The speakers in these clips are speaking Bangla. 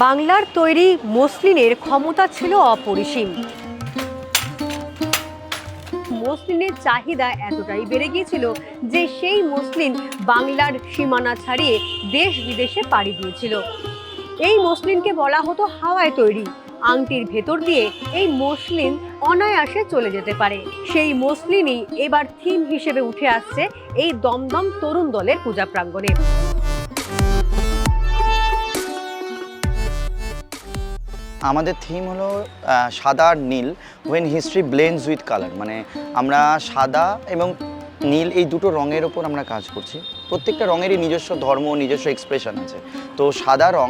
বাংলার তৈরি মসলিনের ক্ষমতা ছিল অপরিসীম। মসলিনের চাহিদা এতটাই বেড়ে গিয়েছিল যে সেই মসলিন বাংলার সীমানা ছাড়িয়ে দেশ বিদেশে পাড়ি দিয়েছিল। এই মসলিনকে বলা হতো হাওয়ায় তৈরি, আংটির ভেতর দিয়ে এই মসলিন অনায়াসে চলে যেতে পারে। সেই মসলিনই এবার থিম হিসেবে উঠে আসছে এই দমদম তরুণ দলের পূজা প্রাঙ্গণে। আমাদের থিম হলো সাদা আর নীল when history blends with colour মানে আমরা সাদা এবং নীল, এই দুটো রঙের ওপর আমরা কাজ করছি। প্রত্যেকটা রঙেরই নিজস্ব ধর্ম, নিজস্ব এক্সপ্রেশন আছে। তো সাদা রং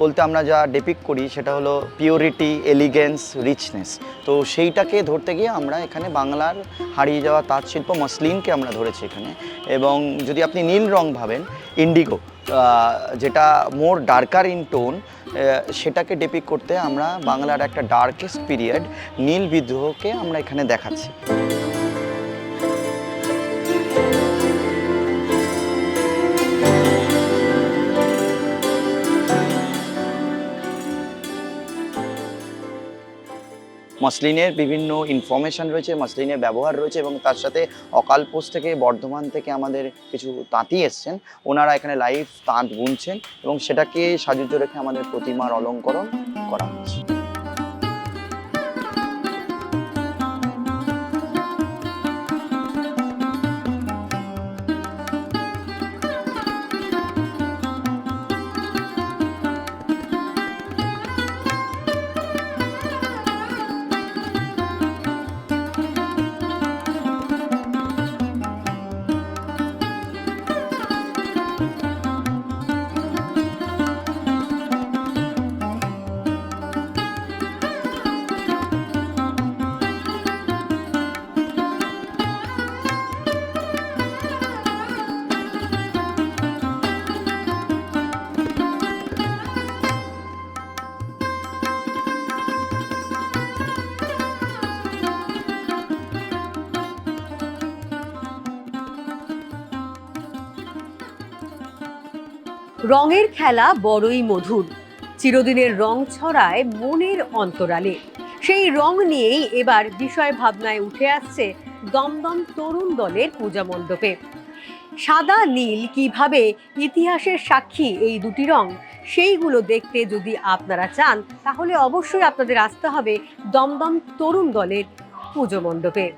বলতে আমরা যা ডেপিক করি সেটা হলো পিওরিটি এলিগেন্স রিচনেস তো সেইটাকে ধরতে গিয়ে আমরা এখানে বাংলার হারিয়ে যাওয়া তাঁত শিল্প মসলিনকে আমরা ধরেছি এখানে। এবং যদি আপনি নীল রং ভাবেন ইন্ডিগো যেটা মোর ডার্কার ইন টোন সেটাকে ডেপিক করতে আমরা বাংলার একটা ডার্কেস্ট পিরিয়ড নীল বিদ্রোহকে আমরা এখানে দেখাচ্ছি। মসলিনের বিভিন্ন ইনফরমেশন রয়েছে, মসলিনের ব্যবহার রয়েছে এবং তার সাথে অকালপোষ থেকে বর্ধমান থেকে আমাদের কিছু তাঁতি এসছেন। ওনারা এখানে লাইভ তাঁত বুনছেন এবং সেটাকে সাজুজ্য রেখে আমাদের প্রতিমার অলঙ্করণ করা হচ্ছে। রঙের খেলা বড়ই মধুর। চিরদিনের রং ছড়ায় মনের অন্তরালে। সেই রং নিয়েই এবার বিষয় ভাবনায় উঠে আসছে দমদম তরুণ দলের পূজা মণ্ডপে। সাদা, নীল কীভাবে ইতিহাসের সাক্ষী এই দুটি রং, সেইগুলো দেখতে যদি আপনারা চান, তাহলে অবশ্যই আপনাদের আসতে হবে দমদম তরুণ দলের পুজো মণ্ডপে।